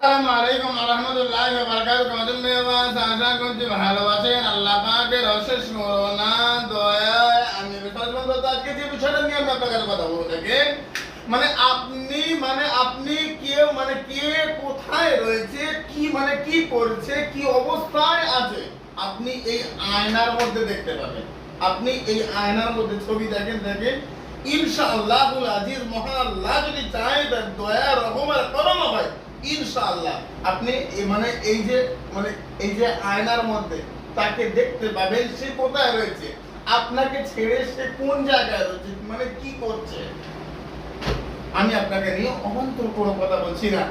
আসসালামু আলাইকুম রাহমাতুল্লাহি কেমন আছেন মেহমান আশা করছি ভালো আছেন আল্লাহ পাকের অশেষ করুণা দয়ায় আমি বিশ্বাস করতে আজকে যে বিষয়টা নিয়ে আমি আপনার কাছে কথা বলব দেখেন মানে আপনি মানে আপনি কেউ মানে কে কোথায় রয়েছে কি মানে কি করছে কি অবস্থায় আছে আপনি এই আয়নার মধ্যে দেখতে পাবেন আপনি এই আয়নার মধ্যে ছবি দেখেন দেখেন ইনশাআল্লাহুল আজিজ মহান আল্লাহ যদি চায় তার দয়া রহম আর করম হয় ইনশাআল্লাহ, আপনি মানে এই যে মানে এই যে আয়নার মধ্যে তাকে দেখতে পাবেন সে কোথায় রয়েছে, আপনাকে ছেড়ে সে কোন জায়গায় রয়েছে মানে কি করছে? আমি আপনাকে নিয়ে অবান্তর কোনো কথা বলছি না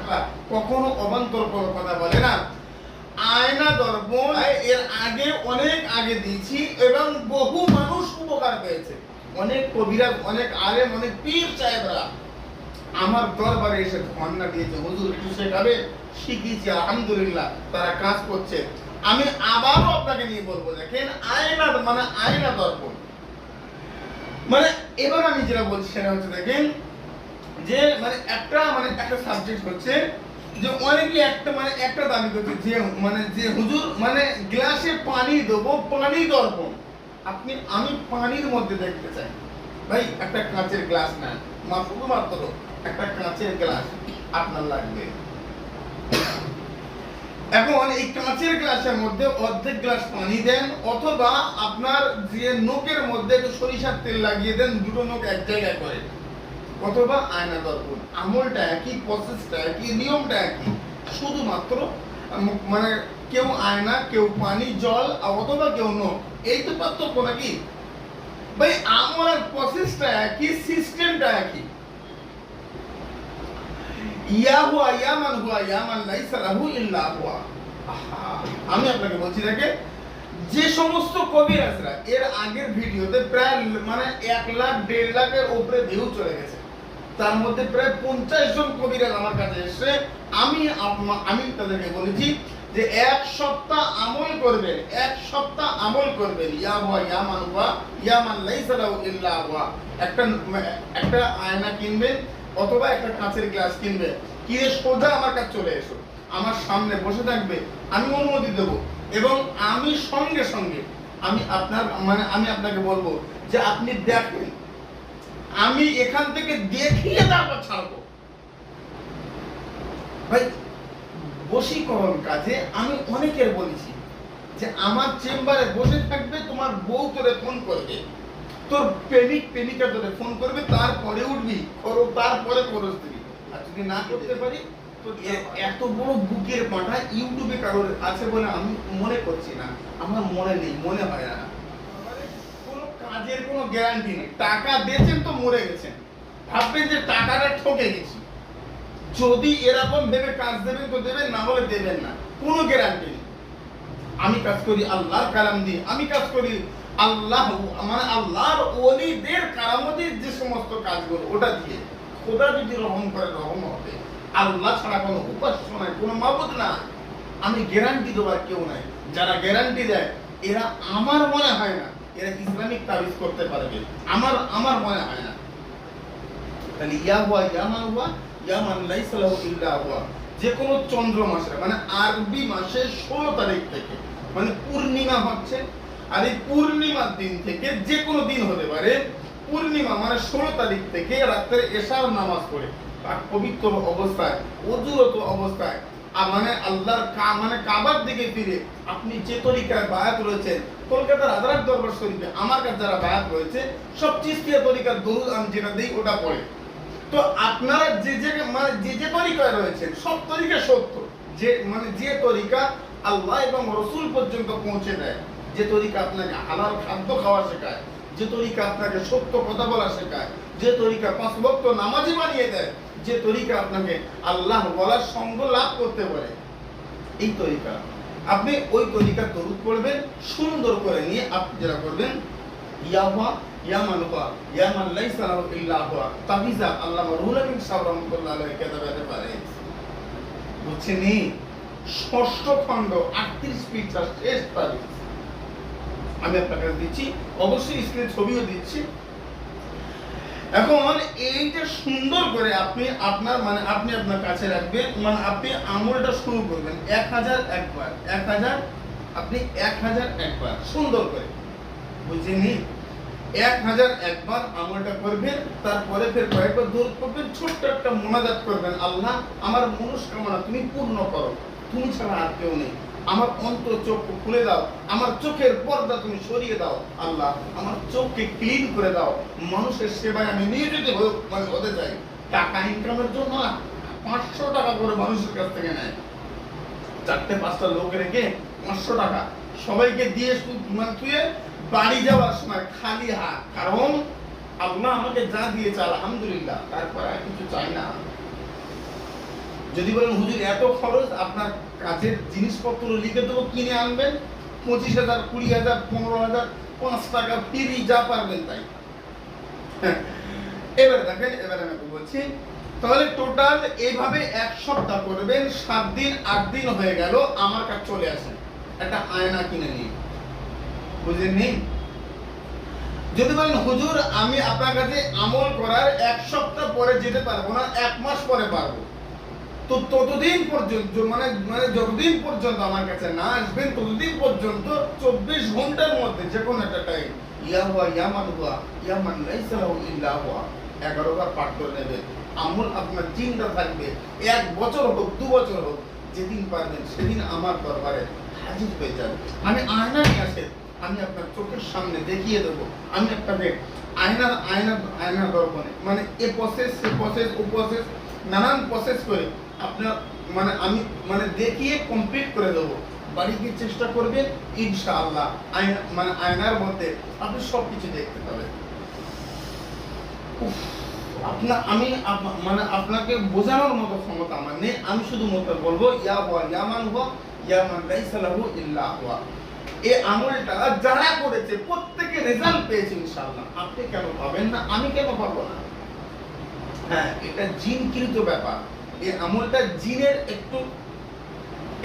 কখনো অবান্তর কোনো কথা বলে না। আয়না দর্পণ এর আগে, অনেক আগে দিয়েছি এবং বহু মানুষ উপকার পেয়েছে। অনেক কবিরাজ, অনেক আলেম, অনেক পীর সাহেবরা আমার দরবারে এসে ধর্ণা দিয়েছে, হুজুর, একটু শেখাবে শিখিয়েছি, আলহামদুলিল্লাহ, তারা কাজ করছে। আমি আবারও আপনাকে নিয়ে বলব, দেখেন, আয়না মানে আয়না দর্পণ। মানে এবার আমি যেটা বলছি সেটা হচ্ছে, দেখেন, যে মানে একটা মানে একটা সাবজেক্ট হচ্ছে যে, অনেকে একটা মানে একটা দাবি করছে যে মানে যে, হুজুর মানে গ্লাসে পানি দেবো, পানি দর্পণ। আপনি, আমি পানির মধ্যে দেখতে চাই। ভাই, একটা কাঁচের গ্লাস না মা শুধুমাত্র একটা কাঁচের গ্লাস আপনার লাগবে। এখন এই কাঁচের গ্লাসের মধ্যে অর্ধেক গ্লাস পানি দেন, অথবা আপনার যে নোকের মধ্যে একটু সরিষার তেল লাগিয়ে দেন, দুটো নোক এক জায়গায় করে। অথবা আয়না দর্পণ। আমলটা একই প্রসেসটা একই, নিয়মটা একই। শুধুমাত্র মানে কেউ আয়না, কেউ পানি, জল, অথবা কেউ নোক এই তো পার্থক্য নাকি? ভাই আমার প্রসেসটা একই সিস্টেমটা একই। ইয়া হুয়া হুয়া। আমি আপনাকে বলছি দেখে যে সমস্ত কবিরাজরা এর আগের ভিডিওতে প্রায় মানে এক লাখ, দেড় লাখের উপরে ভিউ চলে গেছে। তার মধ্যে প্রায় পঞ্চাশ জন কবিরাজ আমার কাছে এসে আমি আমি তাদেরকে বলেছি যে এক সপ্তাহ আমল করবেন, এক সপ্তাহ আমল করবেন। ইয়া হুয়া ইয়া মান হুয়া ইয়া মান লাইসা লাহু ইল্লা হুয়া। একটা একটা আয়না কিনবেন অথবা একটা কাঁচের গ্লাস কিনবে। কিনে সোজা আমার কাছে চলে এসো। আমার সামনে বসে থাকবে, আমি অনুমতি দেব। এবং আমি সঙ্গে সঙ্গে, আমি আপনার মানে আমি আপনাকে বলব যে আপনি দেখেন, আমি এখান থেকে দেখিয়ে তারপর ছাড়বো। ভাই, বশীকরণ কাজে আমি অনেকের বলেছি যে আমার চেম্বারে বসে থাকবে, তোমার বউ তোরে ফোন করবে। তোর প্রেমিক, প্রেমিকা তোরে ফোন করবে, তারপরে উঠবি। করো, তারপরে খরচ দিবি। আর যদি না করতে পারি এত বড় বুকের পাঠা ইউটিউবে কারোর আছে বলে আমি মনে করছি না। আমার মনে নেই, মনে হয় না। কোনো কাজের কোনো গ্যারান্টি নেই। টাকা দিয়েছেন তো মরে গেছেন। ভাববেন যে টাকাটা ঠকে গেছি। যদি এরকম ভেবে কাজ দেবেন তো দেবেন, না হলে দেবেন না। কোনো গ্যারান্টি নেই। আমি কাজ করি আল্লাহর কালাম দিয়ে, আমি কাজ করি আল্লাহ মানে আল্লাহর ওলিদের কারামতির যে সমস্ত কাজগুলো, ওটা দিয়ে খোদা যদি রহম করে, রহম হবে। আল্লাহ ছাড়া কোনো উপাস্য নাই, কোনো মাবুদ না আমি গ্যারান্টি দেওয়ার কেউ নাই। যারা গ্যারান্টি দেয়, এরা আমার মনে হয় না, এরা ইসলামিক তাবিজ করতে পারবে। আমার আমার মনে হয় না। তাহলে ইয়া হুয়া, ইয়া মান হুয়া, ইয়া মান লাইসা লাহু ইল্লা হুয়া। যে কোনো চন্দ্র মাসে মানে আরবি মাসের ষোলো তারিখ থেকে মানে পূর্ণিমা হচ্ছে আর এই পূর্ণিমার দিন থেকে যে কোনো দিন হতে পারে, পূর্ণিমা মানে ষোলো তারিখ থেকে রাত্রে এশার নামাজ পড়ে। তার পবিত্র অবস্থায়, অজুরত অবস্থায় মানে আল্লাহর মানে কাবার দিকে ফিরে আপনি যে তরিকায় বায়াত রয়েছেন কলকাতার আদারাত দরবার শরীফে আমার কাছে যারা বায়াত রয়েছে সব চিস্তিয়া তরিকার দরুদ আমি যেটা দিই, ওটা পড়ে। তো আপনারা যে যে মানে যে যে তরিকায় রয়েছেন, সব তরিকা সত্য। যে মানে যে তরিকা আল্লাহ এবং রসুল পর্যন্ত পৌঁছে দেয়। যে তরিকা আপনাকে হালাল খাদ্য খাওয়া শেখায়, যে তরিকা আপনাকে সত্য কথা বলা শেখায়, যে তরিকা পাঁচ ভক্ত নামাজি বানিয়ে দেয়, যে তরিকা আপনাকে আল্লাহ বলার সঙ্গ লাভ করতে পারে এই তরিকা। আপনি ওই তরিকার দরুদ পড়বেন, সুন্দর করে নিয়ে আপনি যেটা করবেন ইয়া হুয়া ইয়া মান হুয়া ইয়া মান ইল্লা তাবিজা কেতাবে পারে বুঝছেন ষষ্ঠ খণ্ড 38 পৃষ্ঠা শেষ তারিখ। আমি আপনাকে দিচ্ছি। অবশ্যই স্ক্রিনে ছবিও দিচ্ছি। এখন এইটা সুন্দর করে আপনি আপনার মানে আপনি আপনার কাছে রাখবেন মানে আপনি আমলটা শুরু করবেন। এক হাজার একবার, এক হাজার, আপনি এক হাজার একবার, সুন্দর করে। বুঝেনি এক হাজার একবার আমলটা করবেন, তারপরে ফের কয়েকবার দূর করবেন ছোট্ট একটা মোনাজাত করবেন, আল্লাহ আমার মনস্কামনা তুমি পূর্ণ করো। তুমি ছাড়া আর কেউ নেই। আমার অন্তর চোখ খুলে দাও, আমার চোখের পর্দা তুমি সরিয়ে দাও, আল্লাহ, আমার চোখকে ক্লিন করে দাও। মানুষের সেবায় আমি নিয়োজিত মানে হতে চাই। টাকা ইনকামের জন্য না, পাঁচশো টাকা করে মানুষের কাছ থেকে নেয়। চারটে, পাঁচটা লোক রেখে পাঁচশো টাকা। সবাইকে দিয়ে মানে বাড়ি যাওয়ার সময় খালি হাত। কারণ আল্লাহ আমাকে যা দিয়েছে, আলহামদুলিল্লাহ, তারপরে আর কিছু চাই না। যদি বলেন, হুজুর, এত খরচ আপনার কাজের জিনিসপত্র লিখে দেবো কিনে আনবেন পঁচিশ হাজার কুড়ি হাজার পনেরো হাজার পাঁচ টাকা ফিরি যা পারবেন তাই। হ্যাঁ, এবার দেখেন এবার আমি বলছি তাহলে টোটাল এইভাবে এক সপ্তাহ করবেন সাত দিন আট দিন হয়ে গেল আমার কাছে চলে আসেন একটা আয়না কিনে নিন। বুঝলেন নেই যদি বলেন হুজুর আমি আপনার কাছে আমল করার এক সপ্তাহ পরে যেতে পারব না এক মাস পরে পারব। তো ততদিন পর্যন্ত মানে মানে যতদিন পর্যন্ত আমার কাছে না আসবেন, ততদিন পর্যন্ত চব্বিশ ঘণ্টার মধ্যে যে কোনো একটা টাইম ইয়া হুয়া ইয়ামান হুয়া ইয়ামান লাইসা লাহু ইল্লা হুয়া, এগারো বার পাঠ করে নেবেন আমল আপনার চিন্তা থাকবে। এক বছর হোক, দু বছর হোক, যেদিন পারবেন সেদিন আমার দরবারে হাজির হয়ে যাবে আমি আয়না নিয়ে আসে, আমি আপনার চোখের সামনে দেখিয়ে দেবো। আমি আপনাকে আয়নার আয়না আয়নার দর্পণে মানে এ প্রসেস সে প্রসেস ও প্রসেস নানান প্রসেস করে আপনার মানে আমি মানে দেখিয়ে কমপ্লিট করে দেবো। বাড়িতে চেষ্টা করবেন ইনশাআল্লাহ মানে আয়নার মধ্যে আপনি সব কিছু দেখতে পাবেন। উফ, আপনার আমি মানে আপনাকে বোঝানোর মতো ক্ষমতা আমার নেই। আমি শুধু মতো বলব ইয়া হুয়া ইয়ামান ইয়ামান লাইসা লাহু ইল্লা হুয়া। এই আমলটা যারা করেছে প্রত্যেকে রেজাল্ট পেয়েছে ইনশাআল্লাহ। আপনি কেন পাবেন না? আমি কেন পাবো না? হ্যাঁ এটা জিনকৃত ব্যাপার। এই আমলটা জিনের একটু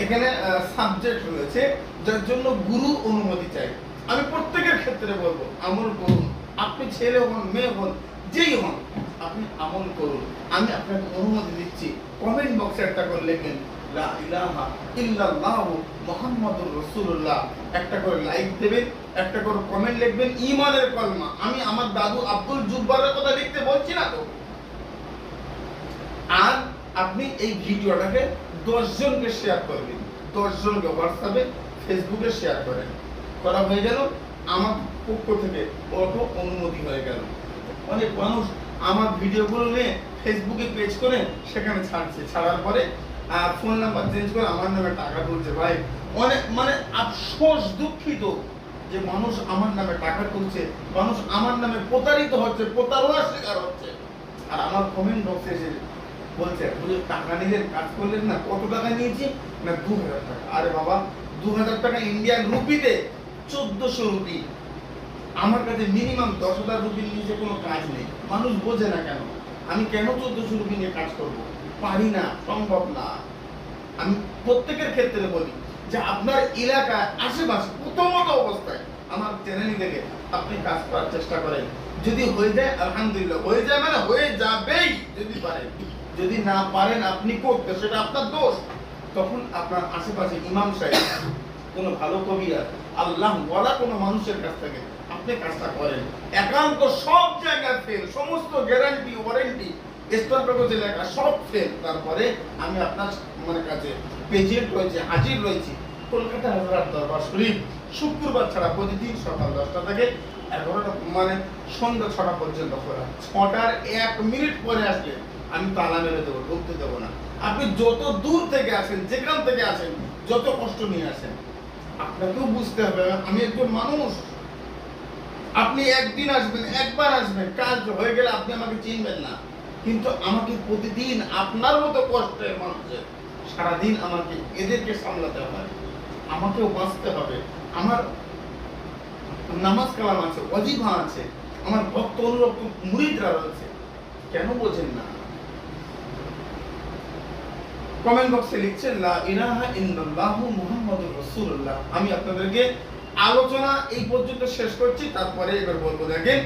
এখানে সাবজেক্ট রয়েছে, যার জন্য গুরু অনুমতি চাই। আমি প্রত্যেকের ক্ষেত্রে বলব, আমল করুন। আপনি ছেলে হন, মেয়ে হন, যেই হন, আপনি আমল করুন। আমি আপনাকে অনুমতি দিচ্ছি কমেন্ট বক্সে একটা করে লিখবেন লা ইলাহা ইল্লাল্লাহ মুহাম্মাদুর রাসূলুল্লাহ। একটা করে লাইক দেবেন, একটা করে কমেন্ট লিখবেন ঈমানের কলমা। আমি আমার দাদু আব্দুল জুব্বারের কথা লিখতে বলছি না তো? আর আপনি এই ভিডিওটাকে দশজনকে শেয়ার করবেন। দশজনকে হোয়াটসঅ্যাপে ফেসবুকে শেয়ার করেন। করা হয়ে গেল, আমার পক্ষ থেকে অটো অনুমতি হয়ে গেল। অনেক মানুষ আমার ভিডিওগুলো নিয়ে ফেসবুকে পেজ করে সেখানে ছাড়ছে। ছাড়ার পরে ফোন নাম্বার চেঞ্জ করে আমার নামে টাকা তুলছে। ভাই, অনেক মানে আফসোস দুঃখিত যে মানুষ আমার নামে টাকা তুলছে। মানুষ আমার নামে প্রতারিত হচ্ছে, প্রতারণার শিকার হচ্ছে। আর আমার কমেন্ট বক্সে এসে বলছে হুজুর টাকা নিলেন কাজ করলেন না, কত টাকা নিয়েছি? না, দু হাজার টাকা। আরে বাবা, দু হাজার টাকা ইন্ডিয়ান রুপিতে চোদ্দশো রুপি আমার কাছে মিনিমাম দশ হাজার রুপি নিচে কোনো কাজ নেই। মানুষ বোঝে না কেন? আমি কেন চোদ্দশো রুপি নিয়ে কাজ করব? পারি না, সম্ভব না। আমি প্রত্যেকের ক্ষেত্রে বলি যে আপনার এলাকায় আশেপাশে প্রথমত অবস্থায় আমার চ্যানেল থেকে আপনি কাজ করার চেষ্টা করেন। যদি হয়ে যায়, আলহামদুলিল্লাহ, হয়ে যায় মানে হয়ে যাবেই যদি পারেন। যদি না পারেন আপনি করতে, সেটা আপনার দোষ। তখন আপনার আশেপাশে ইমাম সাহেব, কোনো ভালো কবিরা আল্লাহ বলা কোনো মানুষের কাছ থেকে আপনি কাজটা করেন। একান্ত সব জায়গায় ফেল সমস্ত গ্যারান্টি ওয়ারেন্টি স্টার কাগজে লেখা সব ফেল তারপরে আমি আপনার মানে কাছে পেজেন্ট রয়েছে, হাজির রয়েছি। কলকাতা হাজার দরবার শরীফ, শুক্রবার ছাড়া প্রতিদিন সকাল দশটা থেকে এগারোটা মানে সন্ধ্যা ছটা পর্যন্ত খোলা। ছটার এক মিনিট পরে আসলে আমি তালা মেরে দেবো, ঢুকতে দেবো না। আপনি যত দূর থেকে আসেন, যেখান থেকে আসেন, যত কষ্ট নিয়ে আসেন, আপনাকেও বুঝতে হবে, আমি একজন মানুষ। আপনি একদিন আসবেন, একবার আসবেন, কাজ হয়ে গেলে আপনি আমাকে চিনবেন না। কিন্তু আমাকে প্রতিদিন আপনার মতো কষ্টের মানুষের সারাদিন আমাকে এদেরকে সামলাতে হয়। আমাকেও বাঁচতে হবে। আমার নামাজ কালাম আছে অজিভা আছে, আমার ভক্ত অনুরক্ত মুরিদরা রয়েছে। কেন বোঝেন না? কমেন্ট বক্সে লিখছেন, লা ইলাহা ইল্লাল্লাহু মুহাম্মাদুর রাসূলুল্লাহ। আমি আপনাদেরকে আলোচনা এই পর্যন্ত শেষ করছি, তারপরে এবার বলব দেখেন।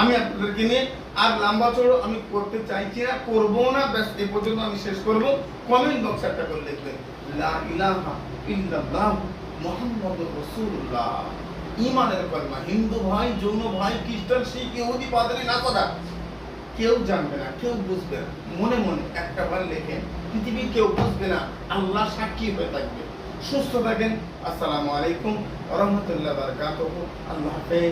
আমি আপনাদেরকে নিয়ে আর লম্বা চড়ো আমি করতে চাইছি না, করব না, ব্যাস এ পর্যন্ত আমি শেষ করব। কমেন্ট বক্সে একটা করে লিখবেন লা ইলাহা ইল্লাল্লাহ মুহাম্মাদুর রাসূলুল্লাহ। ইমানের কলমা, হিন্দু ভাই, যৌন ভাই, খ্রিস্টান, শিখ, ইহুদি কেউ জানবে না, কেউ বুঝবে না। মনে মনে একটা বার লেখেন, পৃথিবী কেউ বুঝবে না, আল্লাহ সাক্ষী হয়ে থাকবে। সুস্থ থাকেন, আসসালামু আলাইকুম রহমতুল্লাহ বারকাত আল্লাহ হাফেজ।